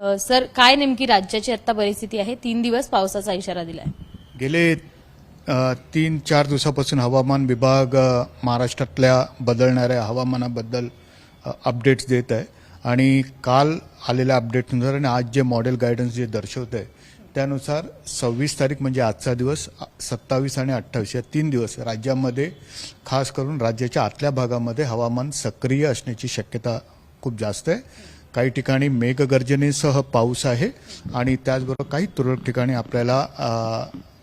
Sir काय नेमकी राज्याची आता परिस्थिती आहे? तीन दिवस पावसाचा इशारा दिलाय. गेले तीन चार दिवसापासून हवामान विभाग महाराष्ट्रातल्या बदलणाऱ्या हवामानाबद्दल अपडेट्स देत आहे. आणि काल आलेल्या अपडेटनुसार आणि आज जे मॉडेल गायडन्स जे दर्शवत आहे त्यानुसार सव्वीस तारीख म्हणजे आजचा दिवस सत्तावीस आणि अठ्ठावीस या तीन दिवस राज्यामध्ये खास करून राज्याच्या आतल्या भागामध्ये हवामान सक्रिय असण्याची शक्यता खूप जास्त आहे. काही ठिकाणी मेघगर्जनेसह पाऊस आहे आणि त्याचबरोबर काही तुरळक ठिकाणी आपल्याला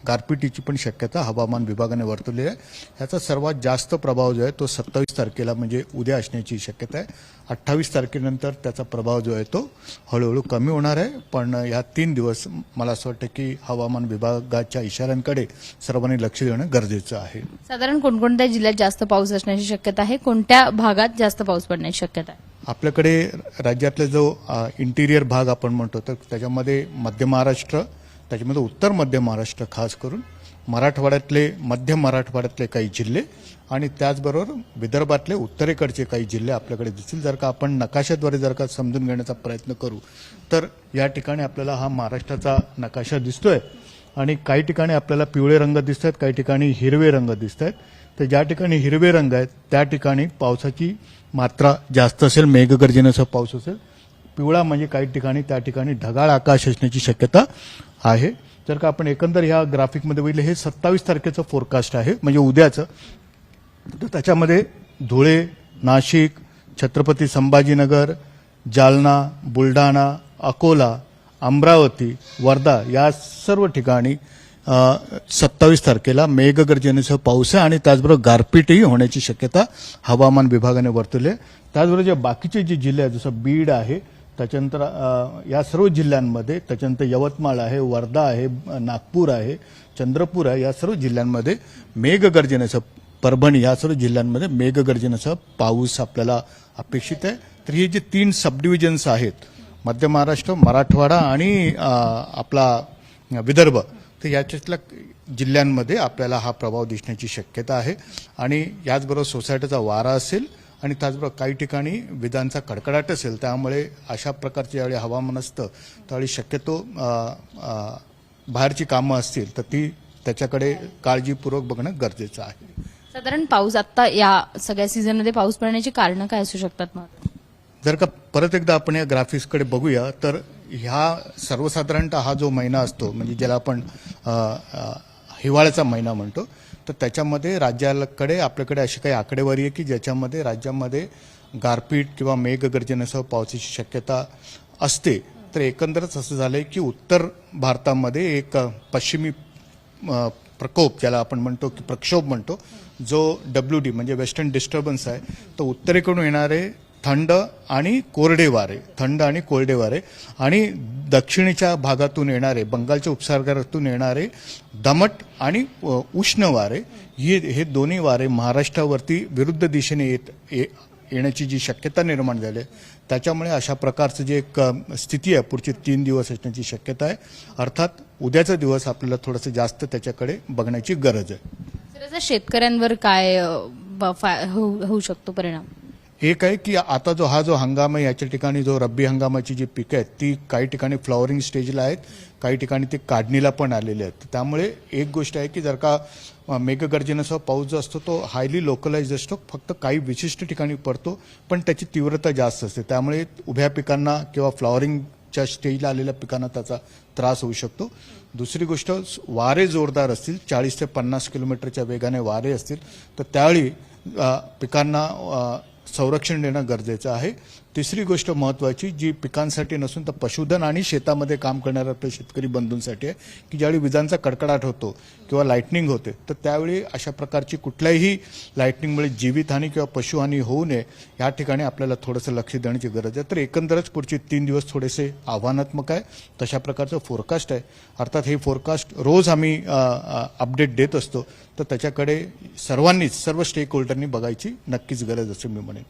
गारपिटीची पण शक्यता हवामान विभागाने वर्तवली आहे. ह्याचा सर्वात जास्त प्रभाव जो आहे तो सत्तावीस तारखेला म्हणजे उद्या असण्याची शक्यता आहे. अठ्ठावीस तारखेनंतर त्याचा प्रभाव जो आहे तो हळूहळू कमी होणार आहे. पण ह्या तीन दिवस मला असं वाटतं की हवामान विभागाच्या इशाऱ्यांकडे सर्वांनी लक्ष देणं गरजेचं आहे. साधारण कोणकोणत्या जिल्ह्यात जास्त पाऊस असण्याची शक्यता आहे? कोणत्या भागात जास्त पाऊस पडण्याची शक्यता आहे? आपल्याकडे राज्यातला जो इंटिरियर भाग आपण म्हणतो तर त्याच्यामध्ये मध्य महाराष्ट्र त्याच्यामध्ये उत्तर मध्य महाराष्ट्र खास करून मराठवाड्यातले मध्य मराठवाड्यातले काही जिल्हे आणि त्याचबरोबर विदर्भातले उत्तरेकडचे काही जिल्हे आपल्याकडे दिसतील. जर का आपण नकाशाद्वारे जर का समजून घेण्याचा प्रयत्न करू तर या ठिकाणी आपल्याला हा महाराष्ट्राचा नकाशा दिसतोय. आणि काही ठिकाणी आपल्याला पिवळे रंग दिसत आहेत काही ठिकाणी हिरवे रंग दिसत आहेत तर ज्या ठिकाणी हिरवे रंग आहेत त्या ठिकाणी पावसाची मात्रा जास्त असेल मेघगर्जनेचा पाऊस असेल. पिवळा म्हणजे काही ठिकाणी त्या ठिकाणी ढगाळ आकाश असण्याची शक्यता आहे. जर का आपण एकंदर ह्या ग्राफिकमध्ये बघितलं हे सत्तावीस तारखेचं फोरकास्ट आहे म्हणजे उद्याचं. तर त्याच्यामध्ये धुळे नाशिक छत्रपती संभाजीनगर जालना बुलढाणा अकोला अमरावती वर्धा या सर्व ठिकाणी सत्तावीस तारखेला मेघगर्जनेसह पाऊस आहे आणि त्याचबरोबर गारपीटही होण्याची शक्यता हवामान विभागाने वर्तवली आहे. त्याचबरोबर जे बाकीचे जे जिल्हे आहेत जसं बीड आहे त्याच्यानंतर या सर्व जिल्ह्यांमध्ये त्याच्यानंतर यवतमाळ आहे वर्धा आहे नागपूर आहे चंद्रपूर आहे या सर्व जिल्ह्यांमध्ये मेघगर्जनेसह परभणी या सर्व जिल्ह्यांमध्ये मेघगर्जनेसह पाऊस आपल्याला अपेक्षित आहे. तर हे जे तीन सबडिव्हिजन्स आहेत मध्य महाराष्ट्र मराठवाडा आणि आपला विदर्भ. तर याच्यातल्या जिल्ह्यांमध्ये आपल्याला हा प्रभाव दिसण्याची शक्यता आहे. आणि याचबरोबर सोसायटीचा वारा असेल आणि त्याचबरोबर काही ठिकाणी विजांचा कडकडाट असेल त्यामुळे अशा प्रकारचे ज्यावेळी हवामान असतं त्यावेळी शक्यतो बाहेरची कामं असतील तर ती त्याच्याकडे काळजीपूर्वक बघणं गरजेचं आहे. साधारण पाऊस आता या सगळ्या सीझनमध्ये पाऊस पडण्याची कारणं काय असू शकतात मग? जर का परत एकदा आपण या ग्राफिक्सकडे बघूया तर ह्या सर्वसाधारणतः हा जो महिना असतो म्हणजे ज्याला आपण हिवाळ्याचा महिना म्हणतो तर त्याच्यामध्ये राज्याकडे आपल्याकडे अशी काही आकडेवारी आहे की ज्याच्यामध्ये राज्यामध्ये गारपीट किंवा मेघगर्जनेसह पावसाची शक्यता असते. तर एकंदरच असं झालं आहे की उत्तर भारतामध्ये एक पश्चिमी प्रकोप ज्याला आपण म्हणतो की प्रक्षोभ म्हणतो जो डब्ल्यू डी म्हणजे वेस्टर्न डिस्टर्बन्स आहे तो उत्तरेकडून येणारे थंड आणि कोरडे वारे थंड आणि कोरडे वारे. आणि दक्षिणेच्या भागातून येणारे बंगालच्या उपसागरातून येणारे दमट आणि उष्ण वारे हे हे दोन्ही वारे महाराष्ट्रावरती विरुद्ध दिशेने येत ये- येण्याची जी शक्यता निर्माण झाली आहे त्याच्यामुळे अशा प्रकारचं जे एक स्थिती आहे पुढचे तीन दिवस असण्याची शक्यता आहे. अर्थात उद्याचा दिवस आपल्याला थोडंसं जास्त त्याच्याकडे बघण्याची गरज आहे. शेतकऱ्यांवर काय हो, होऊ शकतो परिणाम? एक आहे की आता जो हा जो हंगाम आहे याच्या ठिकाणी जो रब्बी हंगामाची जी पिकं आहेत ती काही ठिकाणी फ्लॉवरिंग स्टेजला आहेत काही ठिकाणी ती काढणीला पण आलेली आहेत. त्यामुळे एक गोष्ट आहे की जर का मेघगर्जनेसह पाऊस जो असतो तो हायली लोकलाइज असतो. फक्त काही विशिष्ट ठिकाणी पडतो पण त्याची तीव्रता जास्त असते. त्यामुळे उभ्या पिकांना किंवा फ्लॉवरिंगच्या स्टेजला आलेल्या पिकांना त्याचा त्रास होऊ शकतो. दुसरी गोष्ट वारे जोरदार असतील चाळीस ते पन्नास किलोमीटरच्या वेगाने वारे असतील तर त्यावेळी पिकांना संरक्षण देणं गरजेचं आहे. तिसरी गोष्ट महत्वाची जी पिकांसाठी नसून तर पशुधन आणि शेतामध्ये काम करणाऱ्या आपल्या शेतकरी बंधूंसाठी आहे की ज्यावेळी विजांचा कडकडाट होतो किंवा लाईटनिंग होते तर त्यावेळी अशा प्रकारची कुठल्याही लाईटनिंगमुळे जीवितहानी किंवा पशुहानी होऊ नये या ठिकाणी आपल्याला थोडंसं लक्ष देण्याची गरज आहे. तर एकंदरच पुढचे तीन दिवस थोडेसे आव्हानात्मक आहे. तशा प्रकारचं फोरकास्ट आहे. अर्थात हे फोरकास्ट रोज आम्ही अपडेट देत असतो. तर त्याच्याकडे सर्वांनीच सर्व स्टेक होल्डरनी बघायची नक्कीच गरज असं मी म्हणेन.